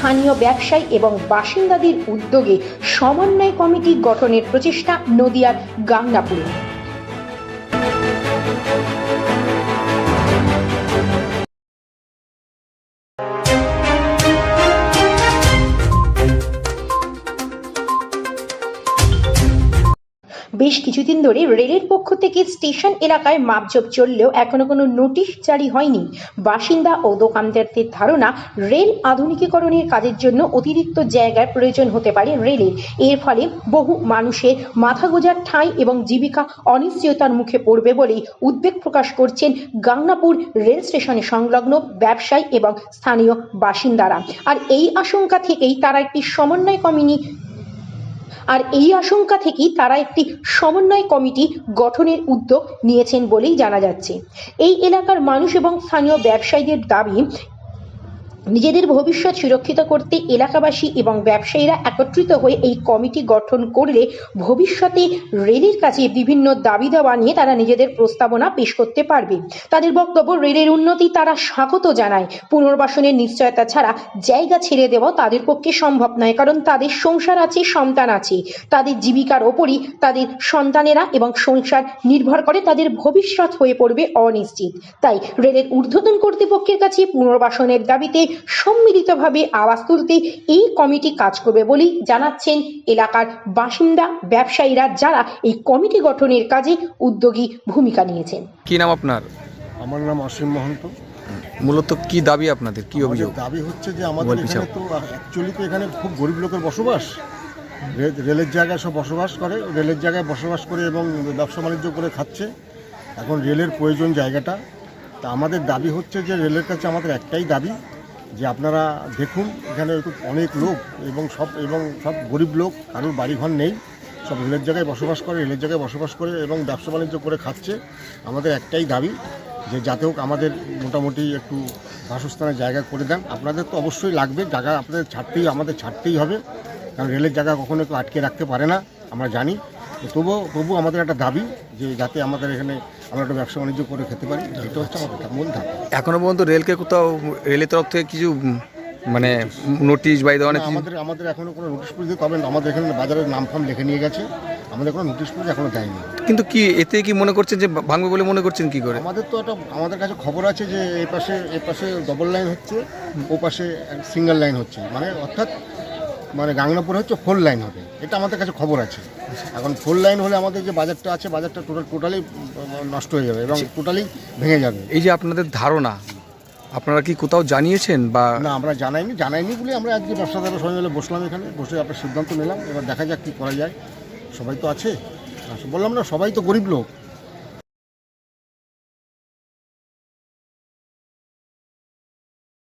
স্থানীয় ব্যবসায়ী এবং বাসিন্দাদের উদ্যোগে সমন্বয় কমিটি গঠনের প্রচেষ্টা নদিয়ার গাংনাপুরে বেশ কিছুদিন ধরে রেলের পক্ষ থেকে স্টেশন এলাকায় মাপজোপ চললেও এখনও কোনো নোটিশ জারি হয়নি। বাসিন্দা ও দোকানদারদের ধারণা, রেল আধুনিকীকরণের কাজের জন্য অতিরিক্ত জায়গার প্রয়োজন হতে পারে রেলের এর ফলে বহু মানুষের মাথা গোজার ঠাঁই এবং জীবিকা অনিশ্চয়তার মুখে পড়বে বলেই উদ্বেগ প্রকাশ করছেন গাংনাপুর রেল স্টেশনে সংলগ্ন ব্যবসায়ী এবং স্থানীয় বাসিন্দারা। আর এই আশঙ্কা থেকেই তারা একটি সমন্বয় কমিটি আর এই আশঙ্কা থেকেই তারা একটি সমন্বয় কমিটি গঠনের উদ্যোগ নিয়েছেন বলেই জানা যাচ্ছে। এই এলাকার মানুষ এবং স্থানীয় ব্যবসায়ীদের দাবি নিজেদের ভবিষ্যৎ সুরক্ষিত করতে এলাকাবাসী এবং ব্যবসায়ীরা একত্রিত হয়ে এই কমিটি গঠন করলে ভবিষ্যতে রেলের কাছে বিভিন্ন দাবি দাওয়া নিয়ে তারা নিজেদের প্রস্তাবনা পেশ করতে পারবে। তাদের বক্তব্য, রেলের উন্নতি তারা স্বাগত জানায়। পুনর্বাসনের নিশ্চয়তা ছাড়া জায়গা ছেড়ে দেওয়া তাদের পক্ষে সম্ভব নয়, কারণ তাদের সংসার আছে, সন্তান আছে। তাদের জীবিকার ওপরই তাদের সন্তানেরা এবং সংসার নির্ভর করে তাদের ভবিষ্যৎ হয়ে পড়বে অনিশ্চিত। তাই রেলের ঊর্ধ্বতন কর্তৃপক্ষের কাছে পুনর্বাসনের দাবিতে সম্মিলিতভাবে আওয়াজ তুলতে এই কমিটি কাজ করবে বলেই জানাচ্ছেন এলাকার বাসিন্দা ব্যবসায়ীরা যারা এই কমিটি গঠনের কাজে উদ্যোগী ভূমিকা নিয়েছেন। কি নাম আপনার? আমার নাম অসীম মহন্ত। মূলত কি দাবি আপনাদের? কি অভিযোগ? দাবি হচ্ছে যে আমাদের এখানে তো অ্যাকচুয়ালি তো এখানে খুব গরিব লোকের বসবাস। রেলের জায়গায় সব বসবাস করে রেলের জায়গায় বসবাস করে এবং ব্যবসা বাণিজ্য করে খাচ্ছে। এখন রেলের প্রয়োজন জায়গাটা। তা আমাদের দাবি হচ্ছে যে রেলের কাছে আমাদের একটাই দাবি যে আপনারা দেখুন, এখানে অনেক লোক এবং সব এবং সব গরিব লোক, কারোর বাড়িঘর নেই। সব রেলের জায়গায় বসবাস করে, রেলের জায়গায় বসবাস করে এবং ব্যবসা বাণিজ্য করে খাচ্ছে। আমাদের একটাই দাবি যে যাতে হোক আমাদের মোটামুটি একটু বাসস্থানের জায়গা করে দেন। আপনাদের তো অবশ্যই লাগবে, জায়গা আপনাদের ছাড়তেই, আমাদের ছাড়তেই হবে। কারণ রেলের জায়গা কখনো কেউ আটকে রাখতে পারে না, আমরা জানি। তবুও তবু আমাদের একটা দাবি যে যাতে আমাদের এখানে আমরা একটা ব্যবসা বাণিজ্য করে খেতে পারি এটা হচ্ছে আমাদের মূল দাবি এখনও পর্যন্ত রেলকে কোথাও রেলের তরফ থেকে কিছু মানে নোটিশ বা এই ধরনের কিছু আমাদের আমাদের এখনও কোনো নোটিশ পুলিশ তবে আমাদের এখানে বাজারের নাম ফাম লিখে নিয়ে গেছে আমাদের কোনো নোটিশ পুলিশ এখনও দেয়নি। কিন্তু কি এতে কি মনে করছেন যে ভাঙবে বলে মনে করছেন কি করে? আমাদের তো একটা আমাদের কাছে খবর আছে যে এই পাশে এই পাশে ডবল লাইন হচ্ছে ও পাশে সিঙ্গেল লাইন হচ্ছে। মানে অর্থাৎ মানে গাংনাপুরে হচ্ছে ফোর লাইন হবে। এটা আমাদের কাছে খবর আছে। এখন ফোর লাইন হলে আমাদের যে বাজারটা আছে বাজারটা টোটাল টোটালি নষ্ট হয়ে যাবে এবং টোটালি ভেঙে যাবে। এই যে আপনাদের ধারণা আপনারা কি কোথাও জানিয়েছেন বা না আমরা জানাইনি জানাইনি বলে আমরা আজকে ব্যবসাদাররা সবাই মিলে বসলাম এখানে বসে আপনার সিদ্ধান্ত নিলাম। এবার দেখা যাক কী করা যায়। সবাই তো আছে। বললাম না সবাই তো গরিব লোক।